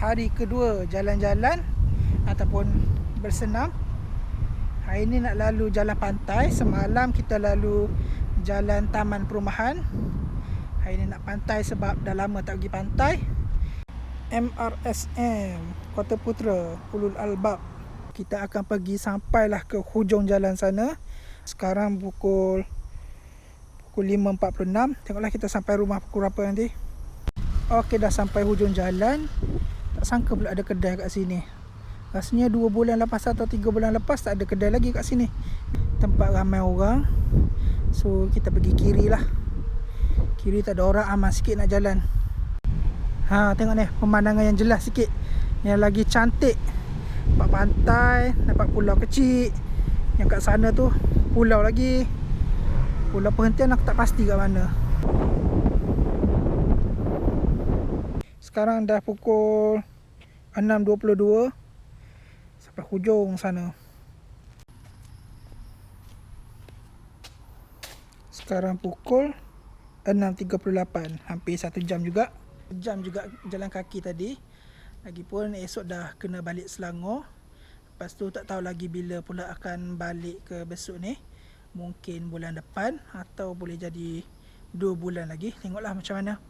hari kedua jalan-jalan ataupun bersenam. Hari ini nak lalu jalan pantai. Semalam kita lalu jalan taman perumahan. Hari ini nak pantai sebab dah lama tak pergi pantai. MRSM Kota Putra Ulul Albab. Kita akan pergi sampailah ke hujung jalan sana. Sekarang pukul pukul 5.46. Tengoklah kita sampai rumah pukul berapa nanti. Okey dah sampai hujung jalan. Tak sangka pula ada kedai kat sini. Rasanya 2 bulan lepas atau 3 bulan lepas tak ada kedai lagi kat sini. Tempat ramai orang. So kita pergi kiri lah. Kiri tak ada orang aman sikit nak jalan. Ha tengok ni pemandangan yang jelas sikit. Yang lagi cantik. Nampak pantai, nampak pulau kecil. Yang kat sana tu pulau lagi. Pulau perhentian aku tak pasti kat mana. Sekarang dah pukul 6.22 Sampai hujung sana. Sekarang pukul 6.38 Hampir 1 jam juga. Jam juga jalan kaki tadi. Lagipun esok dah kena balik Selangor. Lepas tu tak tahu lagi bila pula akan balik ke besok ni. Mungkin bulan depan Atau boleh jadi 2 bulan lagi. Tengoklah macam mana